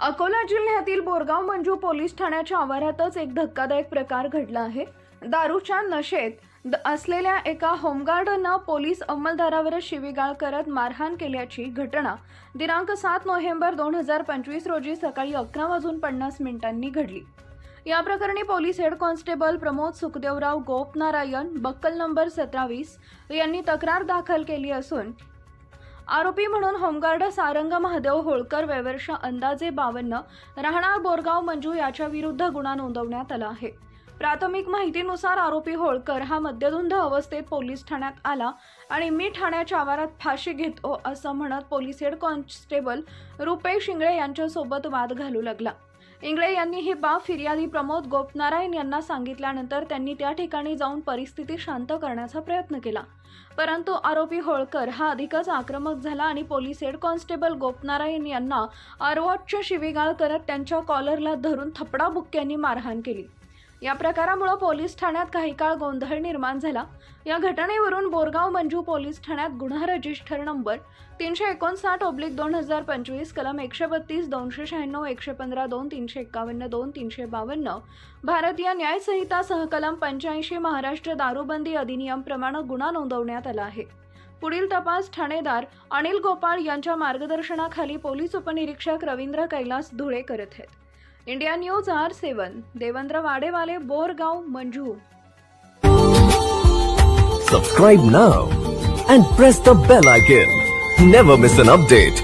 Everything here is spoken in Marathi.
अकोला जिल्ह्यातील बोरगाव मंजू पोलीस ठाण्याच्या आवारातच एक धक्कादायक प्रकार घडला आहे. दारूच्या नशेत द- असलेल्या एका होमगार्डनं पोलीस अंमलदारावर शिवीगाळ करत मारहाण केल्याची घटना. दिनांक सात नोव्हेंबर दोन हजार पंचवीस रोजी सकाळी अकरा वाजून पन्नास मिनिटांनी घडली. या प्रकरणी police head constable Pramod Sukhdevrao Gopnarayan buckle number सतरावीस यांनी तक्रार दाखल केली असून आरोपी म्हणून होमगार्ड सारंग महादेव होळकर वेवर्ष अंदाजे बावन्न राहणार बोरगाव मंजू याच्या विरुद्ध गुन्हा नोंदवण्यात आला आहे. प्राथमिक माहितीनुसार आरोपी होळकर हा मद्यधुंद अवस्थेत पोलीस ठाण्यात आला आणि मी ठाण्याच्या आवारात फाशी घेतो असं म्हणत police head constable Rupesh Ingle यांच्यासोबत वाद घालू लागला. इंगळे यांनी ही बाब फिर्यादी प्रमोद गोपनारायण यांना सांगितल्यानंतर त्यांनी त्या ठिकाणी जाऊन परिस्थिती शांत करण्याचा प्रयत्न केला. परंतु आरोपी होळकर हा अधिकच आक्रमक झाला आणि पोलीस हेड कॉन्स्टेबल गोपनारायण यांना अर्वोच्च शिवीगाळ करत त्यांच्या कॉलरला धरून थपडाबुक्क्यांनी मारहाण केली. या प्रकारामुळे पोलीस ठाण्यात काही काळ गोंधळ निर्माण झाला. या घटनेवरून बोरगाव मंजू पोलीस ठाण्यात गुन्हा रजिस्टर नंबर तीनशे एकोणसाठ ओब्लिक दोन हजार पंचवीस कलम एकशे बत्तीस दोनशे शहाण्णव एकशे पंधरा दोन तीनशे एक्कावन्न दोन तीनशे बावन्न भारतीय न्यायसंहिता सहकलम पंच्याऐंशी महाराष्ट्र दारूबंदी अधिनियमप्रमाणे गुन्हा नोंदवण्यात आला आहे. पुढील तपास ठाणेदार अनिल गोपाळ यांच्या मार्गदर्शनाखाली पोलीस उपनिरीक्षक रवींद्र कैलास धुळे करत आहेत. India news R seven Devendra Wadewale Borgaon Manju. Subscribe ना and press the bell I never miss an update